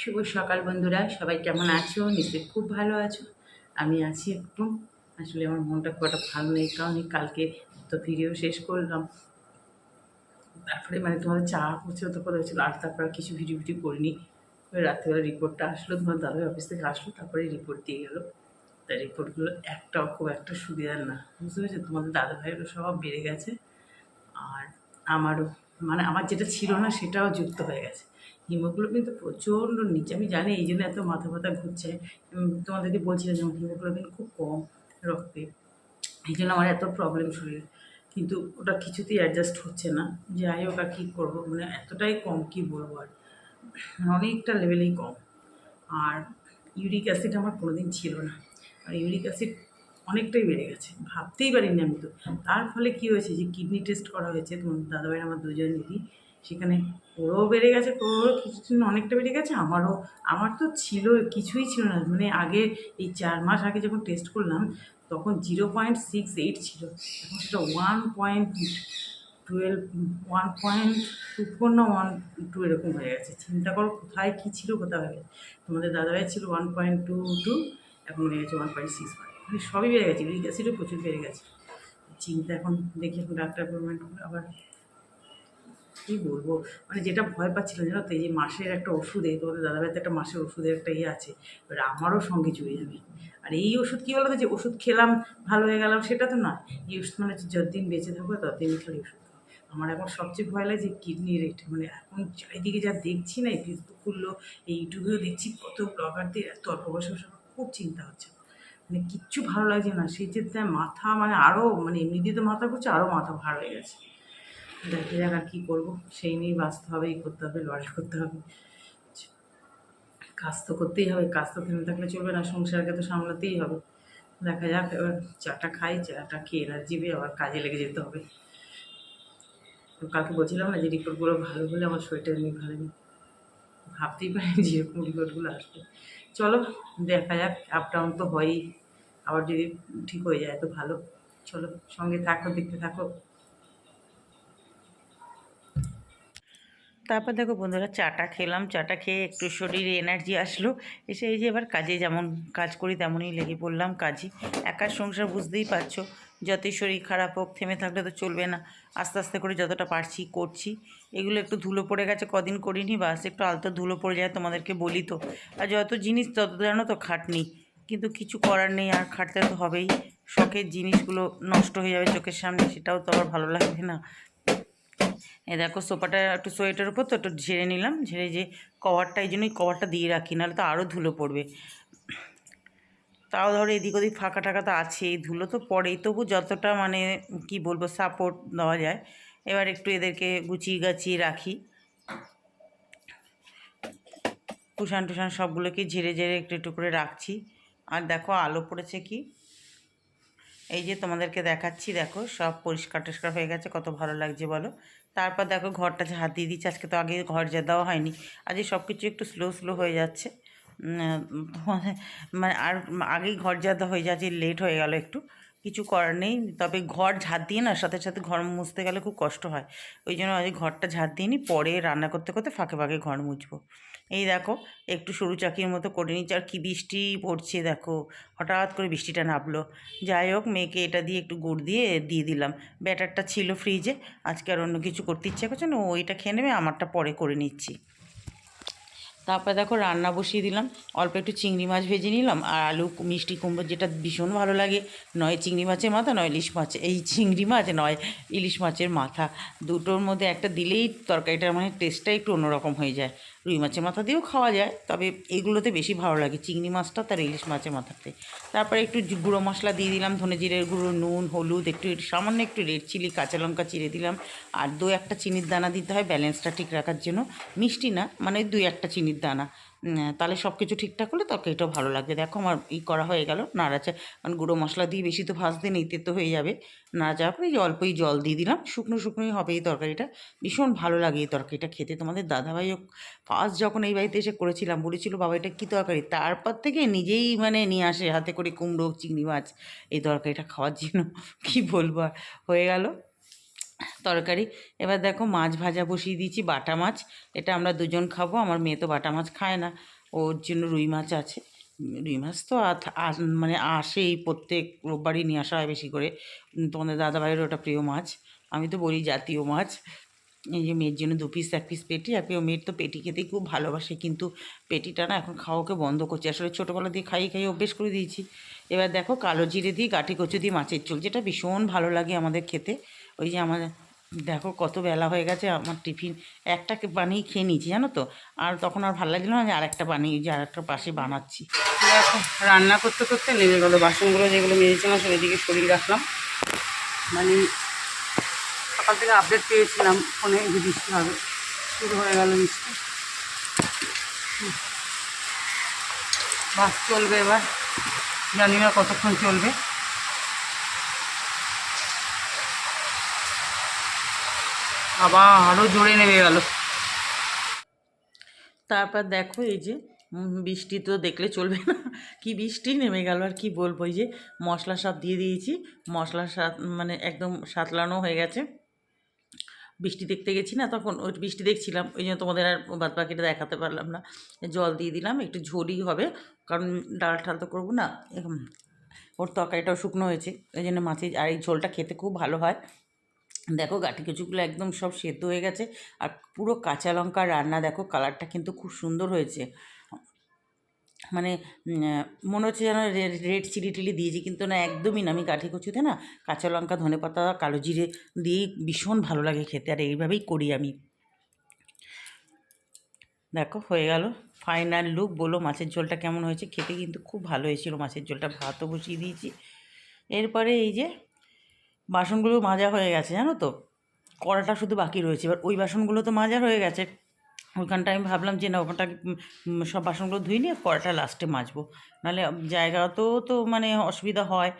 শুভ সকাল বন্ধুরা, সবাই কেমন আছো? নিশ্চয়ই খুব ভালো আছো। আমি আছি একটু আসলে আমার মনটা খুব একটা ভালো নেই, কারণ কালকে তো ভিডিও শেষ করলাম। তারপরে মানে তোমাদের চা করছে তো কথা হয়েছিল, আর তারপর কিছু ভিডিও ভিডিও করিনি। রাত্রিবেলা রিপোর্টটা আসলো, তোমার দাদাভাই অফিস থেকে আসলো, তারপরে রিপোর্ট দিয়ে গেলো। তাই রিপোর্টগুলো একটাও খুব একটা সুবিধার না, বুঝতে পেরেছ? তোমাদের দাদা দাদাভাইয়েরও সব বেড়ে গেছে, আর আমারও মানে আমার যেটা ছিল না, সেটাও যুক্ত হয়ে গেছে। হিমোগ্লোবিন তো প্রচণ্ড নিচে। আমি জানি এই জন্য এত মাথা ব্যথা ঘুরছে। তোমাদেরকে বলছিলাম যেমন হিমোগ্লোবিন খুব কম রক্তে। এই জন্য আমার এত প্রবলেম শরীরে। কিন্তু ওটা কিছুতেই অ্যাডজাস্ট হচ্ছে না। যাই হোক আর কী করব? মানে এতটাই কম, কি বলব আর? অনেকটা লেভেলেই কম। আর ইউরিক অ্যাসিড আমার কোনোদিন ছিল না। আর ইউরিক অ্যাসিড অনেকটাই বেড়ে গেছে। ভাবতেই পারিনি আমি তো। তার ফলে কী হয়েছে যে কিডনি টেস্ট করা হয়েছে। তোমার দাদাভাই আমার দুজনেরই সেখানে ওরও বেড়ে গেছে ওরও কিছুদিন অনেকটা বেড়ে গেছে, আমারও, আমার তো ছিল, কিছুই ছিল না। মানে আগে এই চার মাস আগে যখন টেস্ট করলাম, তখন জিরো পয়েন্ট সিক্স এইট ছিল। এখন সেটা one point twelve one point two four না ওয়ান টু এরকম হয়ে গেছে। চিন্তা করো কোথায় কী ছিল, কোথায় হয়ে গেছে তোমাদের দাদাভাই ছিল ওয়ান পয়েন্ট টু টু এখন হয়ে গেছে ওয়ান পয়েন্ট সিক্স মানে সবই বেড়ে গেছে ইউরিক অ্যাসিডও প্রচুর বেড়ে গেছে। চিন্তা এখন দেখি, এখন ডাক্তার অ্যাপয়েন্টমেন্ট আবার কী বলব? মানে যেটা ভয় পাচ্ছিলাম জানো তো? এই যে মাসের একটা ওষুধে, তোমাদের দাদাভাইতে একটা মাসের ওষুধের একটা ইয়ে আছে, এবার আমারও সঙ্গে জুড়ে যাবে। আর এই ওষুধ কী বলতো? যে ওষুধ খেলাম, ভালো হয়ে গেলাম, সেটা তো নয়। এই ওষুধ মানে হচ্ছে যতদিন বেঁচে থাকব, ততদিন খালি ওষুধ আমার এখন সবচেয়ে ভয় লাগে যে কিডনি রেট মানে এখন চারিদিকে যা দেখছি না, এই ফেসবুক খুললো, এই ইউটিউবেও দেখছি কত ব্লগারদের এত অল্প বয়সে খুব চিন্তা হচ্ছে। মানে কিচ্ছু ভালো লাগছে না। সেই যে মাথা মানে আরও মানে এমনিতেই তো মাথা ঘুরছে আরও মাথা ভার হয়ে গেছে। দেখা যাক আর কী করব। সেই নিয়েই বাঁচতে হবে, এই করতে হবে, লড়াই করতে হবে। কাজ তো করতেই হবে, কাজ তো থেমে থাকলে চলবে না, সংসারকে তো সামলাতেই হবে। দেখা যাক, এবার চাটা খাই, চাটা খেয়ে এনার্জি পেয়ে আবার কাজে লেগে যেতে হবে। কালকে বলছিলাম না যে রিপোর্টগুলো ভালো হলে আমার শরীরটা এমনি ভালো নেই। ভাবতেই পারি যে এরকম রিপোর্টগুলো আসবে। চলো, দেখা যাক আপ ডাউন তো হয়ই। আবার যদি ঠিক হয়ে যায় তো ভালো। চলো, সঙ্গে থাকো, দেখতে থাকো। তারপর দেখো বন্ধুরা চাটা খেলাম, চাটা খেয়ে একটু শরীরে এনার্জি আসলো। এসে এই যে এবার কাজে যেমন কাজ করি তেমনই লেগে পড়লাম কাজে। একার সংসার বুঝতেই পারছ, যতই শরীর খারাপ হোক, থেমে থাকলে তো চলবে না। আস্তে আস্তে করে যতটা পারছি করছি। এগুলো একটু ধুলো পড়ে গেছে, কদিন করিনি, বাস একটু আলতো ধুলো পড়ে যায় তোমাদেরকে বলি তো। আর যত জিনিস, তত জানো তো খাটনি। কিন্তু কিছু করার নেই, আর খাটতে তো হবেই। শখের জিনিসগুলো নষ্ট হয়ে যাবে চোখের সামনে, সেটাও তো আবার ভালো লাগবে না। এ দেখো সোফাটা, একটু সোয়েটার উপর তো একটু ঝেড়ে নিলাম, ঝেড়ে যে কভারটা, এই জন্যই কভারটা দিয়ে রাখি, নাহলে তো আরও ধুলো পড়বে। তাও ধরো এদিক ওদিক ফাঁকা টাকা তো আছেই ধুলো তো পড়েই, তবু যতটা মানে কি বলব সাপোর্ট দেওয়া যায়। এবার একটু এদেরকে গুছিয়ে গাছিয়ে রাখি। টুসান টুসান সবগুলোকে ঝেড়ে ঝেড়ে একটু একটু করে রাখছি। আর দেখো আলো পড়েছে কি? এই যে তোমাদেরকে দেখাচ্ছি, দেখো সব পরিষ্কার টরিষ্কার হয়ে গেছে, কত ভালো লাগছে বলো। তারপর দেখো ঘরটা হাত দিয়ে দিচ্ছে, আজকে তো আগে ঘর যা দেওয়া হয়নি। আজকে সব কিছু একটু স্লো স্লো হয়ে যাচ্ছে। মানে আর আগেই ঘর যাতে হয়ে যাচ্ছে, লেট হয়ে গেল একটু। কিছু করার নেই। তবে ঘর ঝাড় দিয়ে না, সাথে সাথে ঘর মুছতে গেলে খুব কষ্ট হয়। ওই জন্য আজকে ঘরটা ঝাড় দিয়ে নিই পরে রান্না করতে করতে ফাঁকে ফাঁকে ঘর মুছবো। এই দেখো, একটু সরু চাকির মতো করে নিচ্ছি, আর কি বৃষ্টি পড়ছে দেখো। হঠাৎ করে বৃষ্টিটা নামলো। যাই হোক, মেয়েকে এটা দিয়ে একটু গুড় দিয়ে দিয়ে দিলাম। ব্যাটারটা ছিল ফ্রিজে, আজকে আর অন্য কিছু করতে ইচ্ছে করছে না ওইটা খেয়ে নেবে, আমারটা পরে করে নিচ্ছি। তারপরে দেখো রান্না বসিয়ে দিলাম। অল্প একটু চিংড়ি মাছ ভেজে নিলাম আর আলু মিষ্টি কুমড়ো যেটা ভীষণ ভালো লাগে। নয় চিংড়ি মাছের মাথা, নয় ইলিশ মাছ। এই চিংড়ি মাছ, নয় ইলিশ মাছের মাথা। দুটোর মধ্যে একটা দিলেই তরকারিটার মানে টেস্টটা একটু অন্যরকম হয়ে যায়। রুই মাছের মাথা দিয়েও খাওয়া যায়, তবে এগুলোতে বেশি ভালো লাগে। চিংড়ি মাছটা তার ইলিশ মাছের মাথাতে। তারপরে একটু গুঁড়ো মশলা দিয়ে দিলাম, ধনে জিরের গুঁড়ো, নুন, হলুদ, একটু সামান্য একটু রেড চিলি, কাঁচা লঙ্কা চিরে দিলাম। আর দু একটা চিনির দানা দিতে হয়, ব্যালেন্সটা ঠিক রাখার জন্য। মিষ্টি না মানে দুই একটা চিনির দানা। তাহলে সব কিছু ঠিকঠাক হলে তরকারিটাও ভালো লাগবে। দেখো আমার ই করা হয়ে গেল, নাড়াচা, কারণ গুঁড়ো মশলা দিয়ে বেশি তো ভাজতে নেই তেতো হয়ে যাবে। নাড়া যাওয়ার পরে এই অল্পই জল দিয়ে দিলাম, শুকনো শুকনোই হবে এই তরকারিটা। ভীষণ ভালো লাগে এই তরকারিটা খেতে। তোমাদের দাদাভাইও ফার্স্ট যখন এই বাড়িতে এসে করেছিলাম, বলেছিল, বাবা, এটা কী তরকারি? তারপর থেকে নিজেই মানে নিয়ে আসে, হাতে করে কুমড়ো, চিংড়ি মাছ, এই তরকারিটা খাওয়ার জন্য। কী বলব আর, হয়ে গেল। তরকারি। এবার দেখো মাছ ভাজা বসিয়ে দিয়েছি, বাটা মাছ। এটা আমরা দুজন খাব, আমার মেয়ে তো বাটা মাছ খায় না। ওর জন্য রুই মাছ আছে। রুই মাছ তো মানে আসেই প্রত্যেক রোববারই নিয়ে আসা হয় বেশি করে। তোমাদের দাদাভাইয়ের ওটা প্রিয় মাছ। আমি তো বলি জাতীয় মাছ। এই যে মেয়ের জন্য দু পিস এক পিস পেটি। আর প্রিয় মেয়ের তো পেটি খেতেই খুব ভালোবাসে, কিন্তু পেটিটা না এখন খাওয়াকে বন্ধ করছে। আসলে ছোটোবেলা দিয়ে খাইয়ে খাইয়ে অভ্যেস করে দিয়েছি। এবার দেখো কালো জিরে দিয়ে গাঠি কচু দিয়ে মাছের ঝোল, যেটা ভীষণ ভালো লাগে আমাদের খেতে। ওই যে আমার দেখো কত বেলা হয়ে গেছে, আমার টিফিন একটাকে বানিয়ে খেয়ে নিয়েছি, জানো তো? আর তখন আর ভালো লাগল না আমি আরেকটা বানিয়ে, যে আরেকটা পাশে বানাচ্ছি। রান্না করতে করতে নেমে গেলো, বাসনগুলো যেগুলো মেজেছিলাম সেদিকে সরিয়ে রাখলাম। মানে সকাল থেকে আপডেট পেয়েছিলাম, ফোনে যে বৃষ্টি হবে, শুরু হয়ে গেল বৃষ্টি। বাস চলবে এবার, জানি না কতক্ষণ চলবে। আবার আরও জোরে নেমে গেল। তারপর দেখো এই যে বৃষ্টি তো দেখলে চলবে না। কি বৃষ্টি নেমে গেল আর কি বলব? এই যে মশলা সব দিয়ে দিয়েছি। মশলা সাত মানে একদম সাতলানো হয়ে গেছে। বৃষ্টি দেখতে গেছি না, তখন ওই বৃষ্টি দেখছিলাম। ওই জন্য তোমাদের আর বাদ বাকিটা দেখাতে পারলাম না। জল দিয়ে দিলাম, একটু ঝোলই হবে। কারণ ডাল ঠাল তো করব না। ওর তরকারিটাও শুকনো হয়েছে। ওই জন্য মাছের, আর এই ঝোলটা খেতে খুব ভালো হয়। দেখো গাঠি কচুগুলো একদম সব সেদ্ধ হয়ে গেছে আর পুরো কাঁচা লঙ্কা রান্না, দেখো কালারটা কিন্তু খুব সুন্দর হয়েছে। মানে মনে হচ্ছে যেন রেড চিলি টিলি দিয়েছি, কিন্তু না একদমই না। আমি গাঠি কচুতে না কাঁচা লঙ্কা, ধনে পাতা, কালো জিরে দিয়েই ভীষণ ভালো লাগে খেতে, আর এইভাবেই করি আমি। দেখো হয়ে গেল ফাইনাল লুক, বলো মাছের ঝোলটা কেমন হয়েছে? খেতে কিন্তু খুব ভালো হয়েছিল মাছের ঝোলটা, ভাতও বসিয়ে দিয়েছি। এরপরে এই যে বাসনগুলো মাজা হয়ে গেছে, জানো তো? কড়াটা শুধু বাকি রয়েছে। এবার ওই বাসনগুলো তো মাজা হয়ে গেছে। ওইখানটা আমি ভাবলাম যে, না ওখানটা সব বাসনগুলো ধুই নিয়ে কড়াটা লাস্টে মাজবো। নাহলে জায়গাতেও তো মানে অসুবিধা হয়।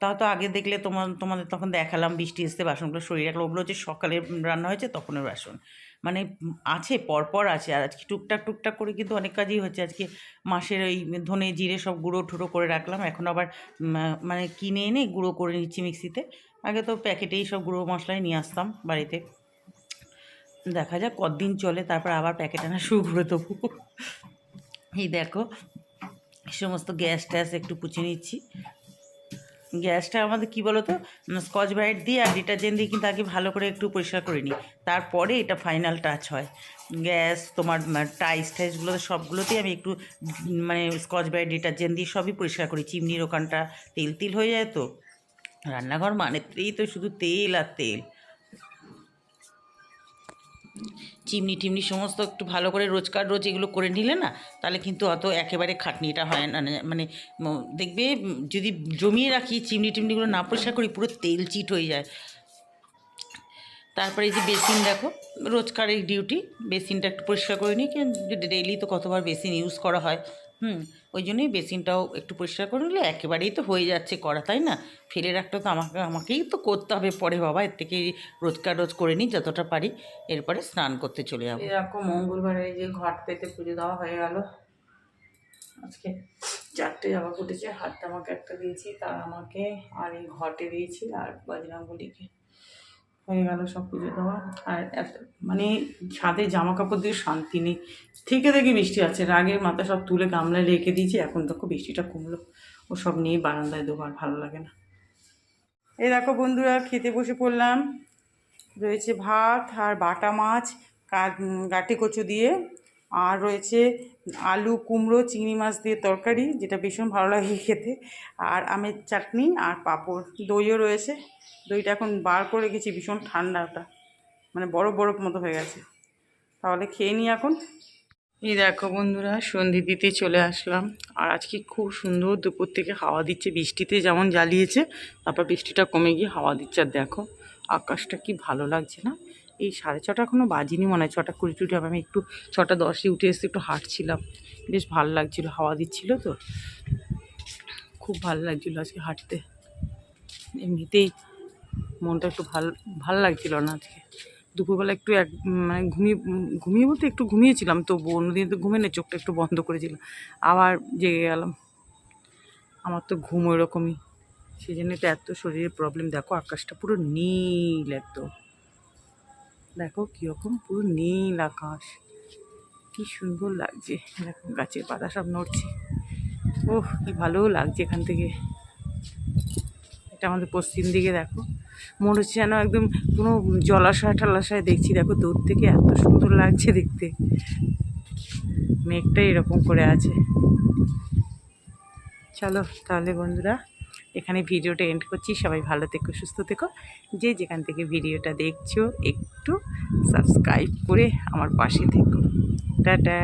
তা তো আগে দেখলে তোমার তোমাদের তখন দেখালাম, বৃষ্টি এসতে বাসনগুলো সরিয়ে রাখল ওগুলো হচ্ছে সকালে রান্না হয়েছে, তখনের বাসন। মানে আছে, পরপর আছে। আর আজকে টুকটাক টুকটাক করে কিন্তু অনেক কাজই হচ্ছে। আজকে মাসের ওই ধনে, জিরে সব গুঁড়ো, ঠুড়ো করে রাখলাম। এখন আবার মানে কিনে এনে গুঁড়ো করে নিচ্ছি মিক্সিতে। আগে তো প্যাকেটেই সব গুঁড়ো মশলাই নিয়ে আসতাম বাড়িতে। দেখা যাক কদিন চলে, তারপর আবার প্যাকেট আনা শুরু করে দেবো। এই দেখো, সমস্ত গ্যাস ট্যাস একটু পুছে নিচ্ছি। গ্যাসটা আমাদের কী বলো তো স্কচ ব্রাইট দিয়ে আর ডিটারজেন্ট দিয়ে কিন্তু আগে ভালো করে একটু পরিষ্কার করে নিই। তারপরে এটা ফাইনাল টাচ হয়। গ্যাস, তোমার টাইস টাইসগুলো সবগুলোতেই আমি একটু মানে স্কচ ব্রাইট, ডিটারজেন্ট দিয়ে সবই পরিষ্কার করি। চিমনির ওখানটা তেল তিল হয়ে যায় তো। রান্নাঘর মানেতেই তো শুধু তেল আর তেল। চিমনি টিমনি সমস্ত একটু ভালো করে রোজকার রোজ এগুলো করে নিলে না, তাহলে কিন্তু অত একেবারে খাটনিটা হয় না। না- মানে দেখবে যদি জমিয়ে রাখি, চিমনি টিমনিগুলো না পরিষ্কার করি, পুরো তেল চিট হয়ে যায়। তারপরে এই যে বেসিন দেখো, রোজকার এই ডিউটি বেসিনটা একটু পরিষ্কার করে নিই ডেইলি তো কতবার বেসিন ইউজ করা হয়, হুম, ওই জন্যই বেসিনটাও একটু পরিষ্কার করে নিলে একেবারেই তো হয়ে যাচ্ছে করা, তাই না? ফেলে রাখতে তো আমাকে, আমাকেই তো করতে হবে পরে বাবা, এর থেকে রোজকার রোজ করে নিই, যতটা পারি, এরপরে স্নান করতে চলে যাব। এরকম মঙ্গলবারে যে ঘট পেতে পুজো দেওয়া হয়ে গেল, আজকে চারটে জামা ফুটেছে হাতটা আমাকে একটা দিয়েছি তার আমাকে আর এই ঘটে দিয়েছি আর বজরাঙ্গুলিকে হয়ে গেল সব পুজো দেওয়া আর মানে ছাদে জামা কাপড় দিয়ে শান্তি নেই। থেকে দেখি বৃষ্টি আছে রাগের মাথা সব তুলে গামলায় রেখে দিয়েছি। এখন দেখো বৃষ্টিটা কমলো। ও সব নিয়ে বারান্দায় দেবো আর ভালো লাগে না। এই দেখো বন্ধুরা, খেতে বসে পড়লাম। রয়েছে ভাত আর বাটা মাছ গাটি কচু দিয়ে। আর রয়েছে আলু, কুমড়ো, চিংড়ি মাছ দিয়ে তরকারি, যেটা ভীষণ ভালো লাগে খেতে। আর আমের চাটনি আর পাঁপড়। দইও রয়েছে। দইটা এখন বার করে গেছি ভীষণ ঠান্ডা ওটা। মানে বরফ বরফ মতো হয়ে গেছে। তাহলে খেয়ে নিই এখন। এই দেখো বন্ধুরা, সন্ধি দিতে চলে আসলাম। আর আজকে খুব সুন্দর দুপুর থেকে হাওয়া দিচ্ছে, বৃষ্টিতে যেমন জ্বালিয়েছে, তারপর বৃষ্টিটা কমে গিয়ে হাওয়া দিচ্ছে। আর দেখো, আকাশটা কি ভালো লাগছে না? এই সাড়ে ছটা এখনও বাজিনি মনে হয়, ছটা কুড়ি টুটি হবে। আমি একটু ছটা দশে উঠে এসে একটু হাঁটছিলাম। বেশ ভালো লাগছিল, হাওয়া দিচ্ছিল তো। খুব ভালো লাগছিল আজকে হাঁটতে। এমনিতেই মনটা একটু ভালো, ভালো লাগছিল না আজকে। দুপুরবেলা একটু এক মানে ঘুমিয়ে ঘুমিয়ে বলতে একটু ঘুমিয়েছিলাম তো অন্যদিন তো ঘুমে না চোখটা একটু বন্ধ করেছিলাম আবার জেগে গেলাম। আমার তো ঘুম ওই রকমই সেই জন্য তো এত শরীরে প্রবলেম দেখো আকাশটা পুরো নীল একদম। দেখো কীরকম পুরো নীল আকাশ। কি সুন্দর লাগছে। দেখো গাছের পাতা সব নড়ছে। ওহ, কি ভালো লাগছে এখান থেকে। এটা আমাদের পশ্চিম দিকে, দেখো। মনে হচ্ছে যেন একদম কোনো জলাশয় টলাশয় দেখছি। দেখো দূর থেকে এত সুন্দর লাগছে দেখতে। মেঘটা এরকম করে আছে। চলো তাহলে বন্ধুরা, এখানে ভিডিওটা এন্ড করছি। সবাই ভালো থেকো, সুস্থ থেকো। যে যেখান থেকে ভিডিওটা দেখছ, একটু সাবস্ক্রাইব করে আমার পাশে থেকো। টাটা।